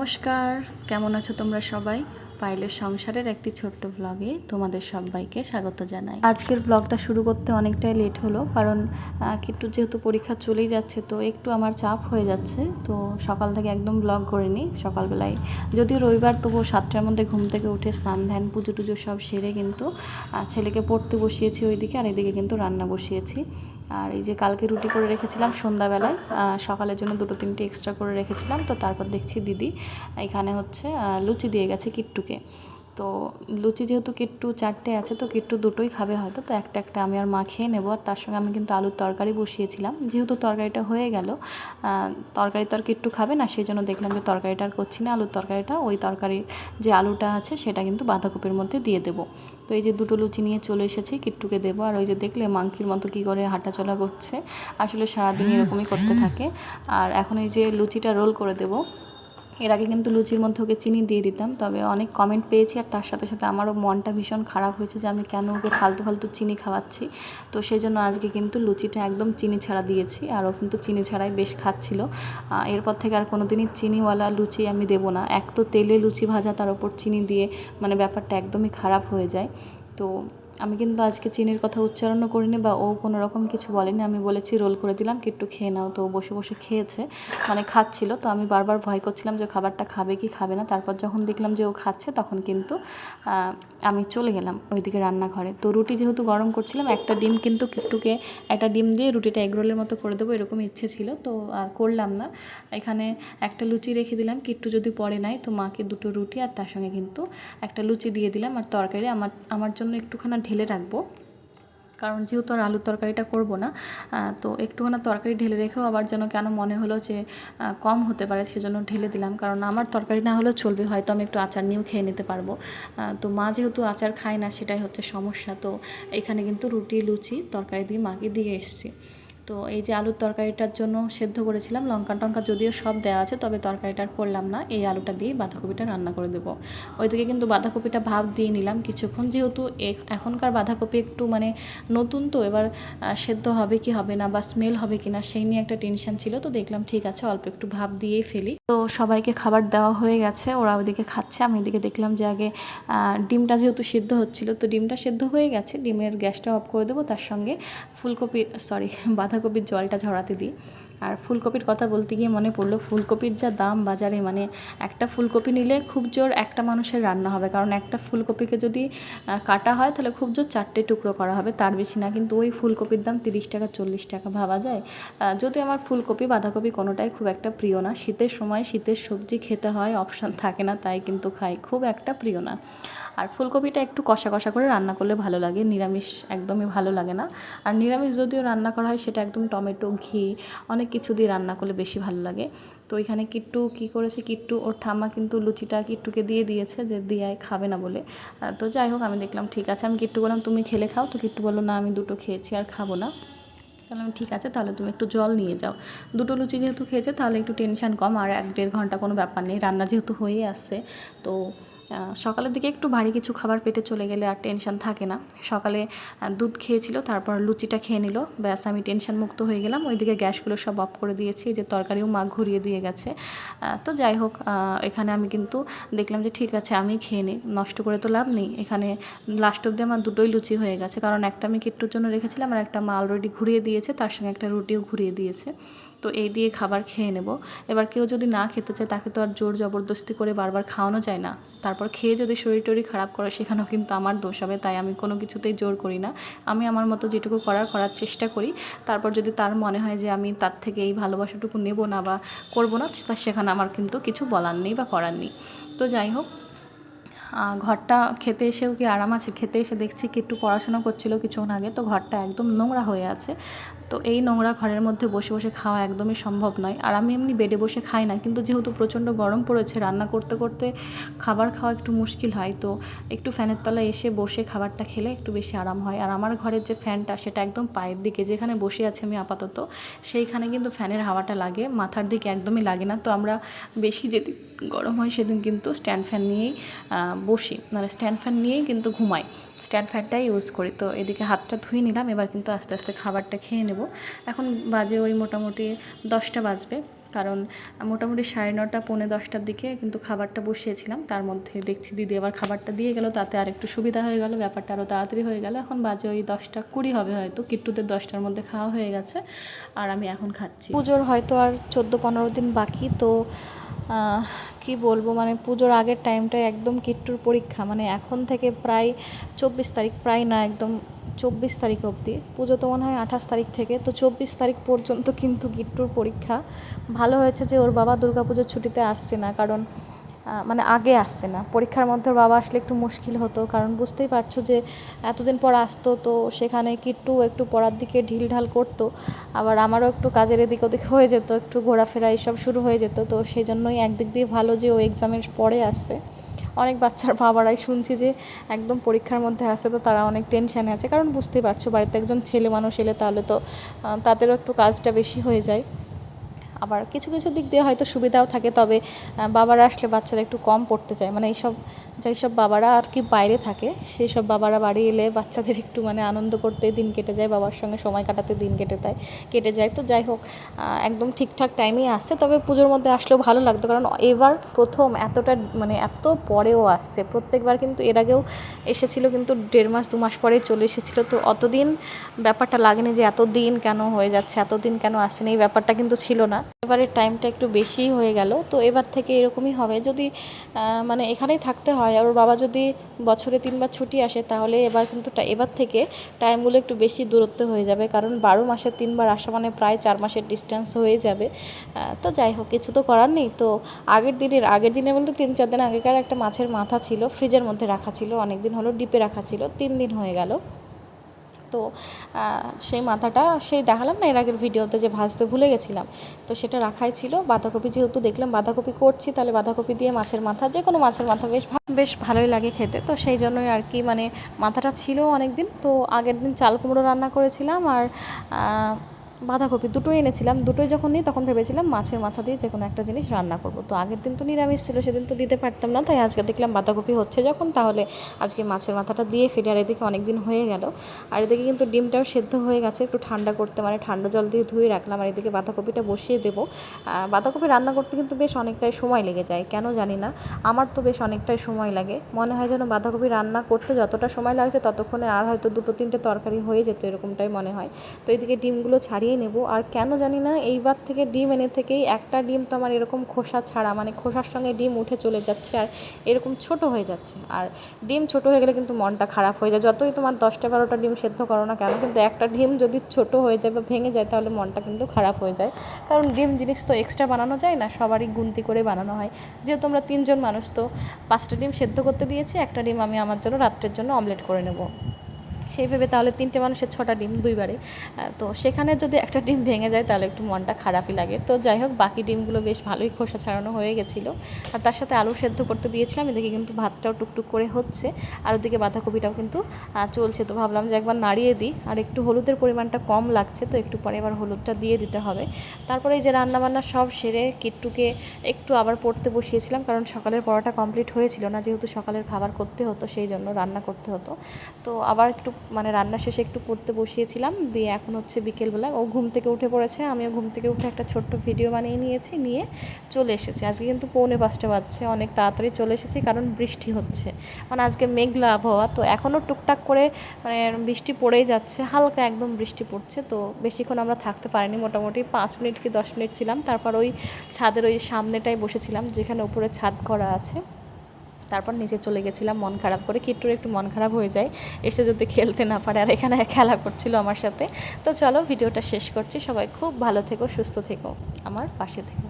নমস্কার, কেমন আছো তোমরা সবাই? পাইলের সংসারের একটি ছোট্ট ব্লগে তোমাদের সবাইকে স্বাগত জানাই। আজকের ব্লগটা শুরু করতে অনেকটাই লেট হলো, কারণ একটু যেহেতু পরীক্ষা চলেই যাচ্ছে, তো একটু আমার চাপ হয়ে যাচ্ছে, তো সকাল থেকে একদম ব্লগ করিনি। সকালবেলায়, যদিও রবিবার, তবুও সাতটার মধ্যে ঘুম থেকে উঠে স্নান ধ্যান, পুজো টুজো সব সেরে কিন্তু ছেলেকে পড়তে বসিয়েছি ওইদিকে, আর এদিকে কিন্তু রান্না বসিয়েছি। আর এই যে কালকে রুটি করে রেখেছিলাম সন্ধ্যাবেলায় সকালের জন্য দুটো তিনটে এক্সট্রা করে রেখেছিলাম, তো তারপর দেখছি দিদি, এখানে হচ্ছে লুচি দিয়ে গেছে কিট্টুকে। তো লুচি যেহেতু কিট্টু চারটে আছে, তো কিট্টু দুটোই খাবে হয়তো। তো একটা একটা আমি আর মা খেয়ে নেব। আর তার সঙ্গে আমি কিন্তু আলুর তরকারি বসিয়েছিলাম। যেহেতু তরকারিটা হয়ে গেল তরকারি তো আর কিট্টু খাবে না, সেই জন্য দেখলাম যে তরকারিটা আর করছি না। আলুর তরকারিটা, ওই তরকারির যে আলুটা আছে, সেটা কিন্তু বাঁধাকপির মধ্যে দিয়ে দেবো। তো এই যে দুটো লুচি নিয়ে চলে এসেছি, কিট্টুকে দেবো। আর ওই যে দেখলে মাংকির মতো কী করে হাঁটাচলা করছে। আসলে সারাদিন এরকমই করতে থাকে। আর এখন এই যে লুচিটা রোল করে দেবো। এর আগে কিন্তু লুচির মধ্যে ওকে চিনি দিয়ে দিতাম, তবে অনেক কমেন্ট পেয়েছি আর তার সাথে সাথে আমারও মনটা ভীষণ খারাপ হয়েছে যে আমি কেন ওকে ফালতু ফালতু চিনি খাওয়াচ্ছি। তো সেই জন্য আজকে কিন্তু লুচিটা একদম চিনি ছাড়া দিয়েছি আর ও কিন্তু চিনি ছাড়াই বেশ খাচ্ছিল। এরপর থেকে আর কোনো দিনই চিনিওয়ালা লুচি আমি দেবো না। এক তো তেলে লুচি ভাজা তার ওপর চিনি দিয়ে মানে ব্যাপারটা একদমই খারাপ হয়ে যায়। তো আমি কিন্তু আজকে চিনির কথা উচ্চারণও করিনি বা ও কোনো রকম কিছু বলেনি। আমি বলেছি, রোল করে দিলাম, কি একটু খেয়ে নাও। তো বসে বসে খেয়েছে মানে খাচ্ছিল। তো আমি বারবার ভয় করছিলাম যে খাবারটা খাবে কি খাবে না। তারপর যখন দেখলাম যে ও খাচ্ছে, তখন কিন্তু আমি চলে গেলাম ওইদিকে রান্নাঘরে। তো রুটি যেহেতু গরম করছিলাম, একটা ডিম কিন্তু কিট্টুকে একটা ডিম দিয়ে রুটিটা এগরোলের মতো করে দেবো, এরকম ইচ্ছে ছিল। তো আর করলাম না। এখানে একটা লুচি রেখে দিলাম কিট্টু যদি পরে নাই, তো মাকে দুটো রুটি আর তার সঙ্গে কিন্তু একটা লুচি দিয়ে দিলাম। আর তরকারি আমার আমার জন্য একটুখানি ঢেলে রাখব। কারণ যেহেতু আর আলুর তরকারিটা করব না তো একটুখানি তরকারি ঢেলে রেখেও আবার যেন কেন মনে হলো যে কম হতে পারে সেজন্য ঢেলে দিলাম। কারণ আমার তরকারি না হলেও চলবে, হয়তো আমি একটু আচার নিয়েও খেয়ে নিতে পারব। তো মা যেহেতু আচার খায় না, সেটাই হচ্ছে সমস্যা। তো এখানে কিন্তু রুটি, লুচি, তরকারি দিয়ে মাকে দিয়ে এসেছি। তো এই যে আলুর তরকারিটার জন্য সেদ্ধ করেছিলাম, লঙ্কা টঙ্কা যদিও সব দেওয়া আছে, তবে তরকারিটা করলাম না। এই আলুটা দিয়ে বাঁধাকপিটা রান্না করে দেবো। ওই থেকে কিন্তু বাঁধাকপিটা ভাব দিয়ে নিলাম কিছুক্ষণ, যেহেতু এখ- এখনকার বাঁধাকপি একটু মানে নতুন তো, এবার সেদ্ধ হবে কি হবে না বা স্মেল হবে কি না, সেই নিয়ে একটা টেনশন ছিল, তো দেখলাম ঠিক আছে, অল্প একটু ভাব দিয়েই ফেলি। তো সবাইকে খাবার দেওয়া হয়ে গেছে, ওরা ওদিকে খাচ্ছে। আমি এদিকে দেখলাম যে আগে ডিমটা যেহেতু সিদ্ধ হচ্ছিল, তো ডিমটা সেদ্ধ হয়ে গেছে। ডিমের গ্যাসটা অফ করে দেবো, তার সঙ্গে ফুলকপির সরি বাঁধাকপির জলটা ঝরাতে দিই। আর ফুলকপির কথা বলতে গিয়ে মনে পড়ল, ফুলকপির যা দাম বাজারে মানে একটা ফুলকপি নিলে খুব জোর একটা মানুষের রান্না হবে। কারণ একটা ফুলকপিকে যদি কাটা হয়, তাহলে খুব জোর চারটে টুকরো করা হবে। তার বেশি না, কিন্তু ওই ফুলকপির দাম তিরিশ টাকা, চল্লিশ টাকা ভাবা যায়। যদি আমার ফুলকপি, বাঁধাকপি কোনোটাই খুব একটা প্রিয় না। শীতের সময় শীতের সবজি খেতে হয়, অপশান থাকে না, তাই কিন্তু খাই। খুব একটা প্রিয় না। আর ফুলকপিটা একটু কষা কষা করে রান্না করলে ভালো লাগে। নিরামিষ একদমই ভালো লাগে না। আর নিরামিষ যদিও রান্না করা হয়, সেটা একদম টমেটো, ঘি, অনেক কিছু দিয়ে রান্না করলে বেশি ভালো লাগে। তো এখানে কিট্টু কী করেছে? কিট্টু, ওর ঠাম্মা কিন্তু লুচিটা কিট্টুকে দিয়ে দিয়েছে যে দিয়াই খাবে না বলে। তো যাই হোক, আমি দেখলাম ঠিক আছে। আমি কিট্টু বললাম, তুমি খেলে খাও? তো কিট্টু বলল, না, আমি দুটো খেয়েছি, আর খাব না। তাহলে আমি ঠিক আছে, তাহলে তুমি একটু জল নিয়ে যাও। দুটো লুচি যেহেতু খেয়েছে, তাহলে একটু টেনশন কম। আর এক দেড় ঘণ্টা কোনো ব্যাপার নেই, রান্না যেহেতু হয়ে আসছে, তো সকালের দিকে একটু ভারী কিছু খাবার পেটে চলে গেলে আর টেনশন থাকে না। সকালে দুধ খেয়েছিল, তারপর লুচিটা খেয়ে নিল। ব্যাস, আমি টেনশন মুক্ত হয়ে গেলাম। ওইদিকে গ্যাসগুলো সব অফ করে দিয়েছি। যে তরকারিও মা ঘুরিয়ে দিয়ে গেছে। তো যাই হোক এখানে আমি কিন্তু দেখলাম যে ঠিক আছে, আমি খেয়ে নিই নষ্ট করে তো লাভ নেই। এখানে লাস্ট অব্দি আমার দুটোই লুচি হয়ে গেছে। কারণ একটা আমি কিট্টুর জন্য রেখেছিলাম আর একটা মা অলরেডি ঘুরিয়ে দিয়েছে। তার সঙ্গে একটা রুটিও ঘুরিয়ে দিয়েছে। তো এই দিয়ে খাবার খেয়ে নেব। এবার কেউ যদি না খেতে চায়, তাকে তো আর জোর জবরদস্তি করে বারবার খাওয়ানো যায় না। তারপর খেয়ে যদি শরীর টরি খারাপ করে, সেখানেও কিন্তু আমার দোষ হবে, তাই আমি কোনো কিছুতেই জোর করি না। আমি আমার মতো যেটুকু করার করার চেষ্টা করি। তারপর যদি তার মনে হয় যে আমি তার থেকে এই ভালোবাসাটুকু নেব না বা করব না সেখানে আমার কিন্তু কিছু বলার নেই বা করার নেই। তো যাই হোক ঘরটা খেতে এসেও কি আরাম আছে? খেতে এসে দেখছি কি একটু পড়াশোনা করছিল কিছুক্ষণ আগে, তো ঘরটা একদম নোংরা হয়ে আছে। তো এই নোংরা ঘরের মধ্যে বসে বসে খাওয়া একদমই সম্ভব নয়। আর আমি এমনি বেডে বসে খাই না, কিন্তু যেহেতু প্রচণ্ড গরম পড়েছে, রান্না করতে করতে খাবার খাওয়া একটু মুশকিল হয়। তো একটু ফ্যানের তলায় এসে বসে খাবারটা খেলে একটু বেশি আরাম হয়। আর আমার ঘরের যে ফ্যানটা, সেটা একদম পায়ের দিকে, যেখানে বসে আছি আমি আপাতত, সেইখানে কিন্তু ফ্যানের হাওয়াটা লাগে, মাথার দিকে একদমই লাগে না। তো আমরা বেশি যেদিন গরম হয়, সেদিন কিন্তু স্ট্যান্ড ফ্যান নিয়েই বসি। মানে স্ট্যান্ড ফ্যান নিয়েই কিন্তু ঘুমাই। স্ট্যান্ড ফ্যানটাই ইউজ করি। তো এদিকে হাতটা ধুয়ে নিলাম, এবার কিন্তু আস্তে আস্তে খাবারটা খেয়ে নেব। এখন বাজে ওই মোটামুটি দশটা বাজবে, কারণ মোটামুটি সাড়ে নটা, পৌনে দশটার দিকে কিন্তু খাবারটা বসিয়েছিলাম। তার মধ্যে দেখছি দিদি আবার খাবারটা দিয়ে গেল, তাতে আর একটু সুবিধা হয়ে গেল, ব্যাপারটা আরও তাড়াতাড়ি হয়ে গেল। এখন বাজে ওই দশটা কুড়ি হবে হয়তো, কিট্টুদের দশটার মধ্যে খাওয়া হয়ে গেছে, আর আমি এখন খাচ্ছি। পুজোর হয়তো আর চোদ্দ, পনেরো দিন বাকি, তো কি বলব মানে পুজোর আগের টাইমটায় একদম কিট্টুর পরীক্ষা। মানে এখন থেকে প্রায় চব্বিশ তারিখ, প্রায় না, একদম চব্বিশ তারিখ অবধি। পুজো তো মনে হয় আঠাশ তারিখ থেকে। তো চব্বিশ তারিখ পর্যন্ত কিন্তু গিট্টুর পরীক্ষা। ভালো হয়েছে যে ওর বাবা দুর্গাপুজোর ছুটিতে আসছে না, কারণ মানে আগে আসছে না। পরীক্ষার মধ্যে বাবা আসলে একটু মুশকিল হতো, কারণ বুঝতেই পারছ যে এতদিন পর আসতো তো সেখানে কিট্টু একটু পড়ার দিকে ঢিলঢাল করতো, আবার আমারও একটু কাজের এদিক ওদিক হয়ে যেত, একটু ঘোরাফেরা এইসব শুরু হয়ে যেত, তো সেই জন্যই একদিক দিয়ে ভালো যে ও এক্সামের পরে আসছে। অনেক বাচ্চার বাবারাই শুনছি যে একদম পরীক্ষার মধ্যে আসে তো তারা অনেক টেনশানে আছে, কারণ বুঝতেই পারছ বাড়িতে একজন ছেলে মানুষ এলে তাহলে তো তাদেরও একটু কাজটা বেশি হয়ে যায়। আবার কিছু কিছু দিক দিয়ে হয়তো সুবিধাও থাকে, তবে বাবারা আসলে বাচ্চারা একটু কম পড়তে চায়। মানে এইসব যেই সব বাবারা আর কি বাইরে থাকে সেই সব বাবারা বাড়ি এলে বাচ্চাদের একটু মানে আনন্দ করতে দিন কেটে যায়, বাবার সঙ্গে সময় কাটাতে দিন কেটে যায় কেটে যায়। তো যাই হোক একদম ঠিকঠাক টাইমেই আসছে তবে পুজোর মধ্যে আসলেও ভালো লাগতো, কারণ এবার প্রথম এতটা মানে এত পরেও আসছে। প্রত্যেকবার কিন্তু এর আগেও এসেছিল, কিন্তু দেড় মাস, দু মাস পরেই চলে এসেছিল। তো অতদিন ব্যাপারটা লাগেনি যে এত দিন কেন হয়ে যাচ্ছে, এতদিন কেন আসেনি, এই ব্যাপারটা কিন্তু ছিল না। এবারের টাইমটা একটু বেশিই হয়ে গেল, তো এবার থেকে এরকমই হবে। যদি মানে এখানেই থাকতে হয়, আর ওর বাবা যদি বছরে তিনবার ছুটি আসে, তাহলে এবার কিন্তু এবার থেকে টাইমগুলো একটু বেশি দূরত্ব হয়ে যাবে। কারণ বারো মাসে তিনবার আসা মানে প্রায় চার মাসের ডিস্টেন্স হয়ে যাবে। তো যাই হোক, কিছু তো করার নেই। তো আগের দিনের, আগের দিনে বলতে তিন চার দিন আগেকার একটা মাছের মাথা ছিল ফ্রিজের মধ্যে রাখা ছিল অনেক দিন হলো ডিপে রাখা ছিল, তিন দিন হয়ে গেল। তো সেই মাথাটা সেই দেখালাম না এর আগের ভিডিওতে যে ভাজতে ভুলে গেছিলাম। তো সেটা রাখাই ছিল। বাঁধাকপি যেহেতু দেখলাম বাঁধাকপি করছি, তাহলে বাঁধাকপি দিয়ে মাছের মাথা যে কোনো মাছের মাথা বেশ বেশ ভালোই লাগে খেতে। তো সেই জন্যই আর কি মানে মাথাটা ছিল অনেক দিন তো আগের দিন চাল কুমড়ো রান্না করেছিলাম আর বাঁধাকপি দুটোই এনেছিলাম, দুটোই যখন নিই তখন ভেবেছিলাম মাছের মাথা দিয়ে যে কোনো একটা জিনিস রান্না করব। তো আগের দিন তো নিরামিষ ছিল, সেদিন তো দিতে পারতাম না, তাই আজকে দেখলাম বাঁধাকপি হচ্ছে যখন, তাহলে আজকে মাছের মাথাটা দিয়ে ফেলে। আর এদিকে অনেক দিন হয়ে গেল, আর এদিকে কিন্তু ডিমটাও সেদ্ধ হয়ে গেছে, একটু ঠান্ডা করতে মানে ঠান্ডা জল দিয়ে ধুয়ে রাখলাম, আর এদিকে বাঁধাকপিটা বসিয়ে দেবো। বাঁধাকপি রান্না করতে কিন্তু বেশ অনেকটাই সময় লেগে যায়, কেন জানি না, আমার তো বেশ অনেকটাই সময় লাগে। মনে হয় যেন বাঁধাকপি রান্না করতে যতটা সময় লাগছে, ততক্ষণে আর হয়তো দুটো তিনটে তরকারি হয়ে যেত, এরকমটাই মনে হয়। তো এদিকে ডিমগুলো ছাড়িয়ে নেব। আর কেন জানি না, এইবার থেকে ডিম এনে থেকেই একটা ডিম তো আমার এরকম খোসা ছাড়া মানে খোসার সঙ্গে ডিম উঠে চলে যাচ্ছে আর এরকম ছোট হয়ে যাচ্ছে। আর ডিম ছোট হয়ে গেলে কিন্তু মনটা খারাপ হয়ে যায়। যতই তোমার দশটা বারোটা ডিম সেদ্ধ করো না কেন, কিন্তু একটা ডিম যদি ছোট হয়ে যায় বা ভেঙে যায়, তাহলে মনটা কিন্তু খারাপ হয়ে যায়। কারণ ডিম জিনিস তো এক্সট্রা বানানো যায় না, সবারই গুনতি করে বানানো হয়। যেহেতু আমরা তিনজন মানুষ, তো পাঁচটা ডিম সেদ্ধ করতে দিয়েছি, একটা ডিম আমি আমার জন্য রাত্রের জন্য অমলেট করে নেব। সেই ভেবে তাহলে তিনটে মানুষের ছটা ডিম দুইবারে। তো সেখানে যদি একটা ডিম ভেঙে যায় তাহলে একটু মনটা খারাপই লাগে। তো যাই হোক, বাকি ডিমগুলো বেশ ভালোই খোসা ছাড়ানো হয়ে গেছিল। আর তার সাথে আলু সেদ্ধ করতে দিয়েছিলাম, এদিকে কিন্তু ভাতটাও টুকটুক করে হচ্ছে। আর ওদিকে বাঁধাকপিটাও কিন্তু চলছে। তো ভাবলাম যে একবার নাড়িয়ে দিই। আর একটু হলুদের পরিমাণটা কম লাগছে, তো একটু পরে এবার হলুদটা দিয়ে দিতে হবে। তারপরে এই যে রান্নাবান্না সব সেরে কিট্টুকে একটু আবার পড়তে বসিয়েছিলাম, কারণ সকালের পড়াটা কমপ্লিট হয়েছিল না, যেহেতু সকালের খাবার করতে হতো, সেই জন্য রান্না করতে হতো। তো আবার একটু মানে রান্না শেষে একটু পড়তে বসিয়েছিলাম, দিয়ে এখন হচ্ছে বিকেলবেলা ও ঘুম থেকে উঠে পড়েছে, আমিও ঘুম থেকে উঠে একটা ছোট্ট ভিডিও বানিয়ে নিয়েছি, নিয়ে চলে এসেছি। আজকে কিন্তু পৌনে পাঁচটা বাজছে, অনেক তাড়াতাড়ি চলে এসেছি কারণ বৃষ্টি হচ্ছে। মানে আজকে মেঘলা আবহাওয়া, তো এখনও টুকটাক করে মানে বৃষ্টি পড়েই যাচ্ছে, হালকা একদম বৃষ্টি পড়ছে, তো বেশিক্ষণ আমরা থাকতে পারিনি, মোটামুটি পাঁচ মিনিট কি দশ মিনিট ছিলাম। তারপর ওই ছাদের ওই সামনেটাই বসেছিলাম, যেখানে উপরে ছাদ করা আছে। তারপর নিচে চলে গেছিলাম, মন খারাপ করে। কিট্টুর একটু মন খারাপ হয়ে যায়, এসে যদি খেলতে না পারে আর এখানে খেলা করছিল আমার সাথে। তো চলো, ভিডিওটা শেষ করছি। সবাই খুব ভালো থেকো, সুস্থ থেকো, আমার পাশে থেকো।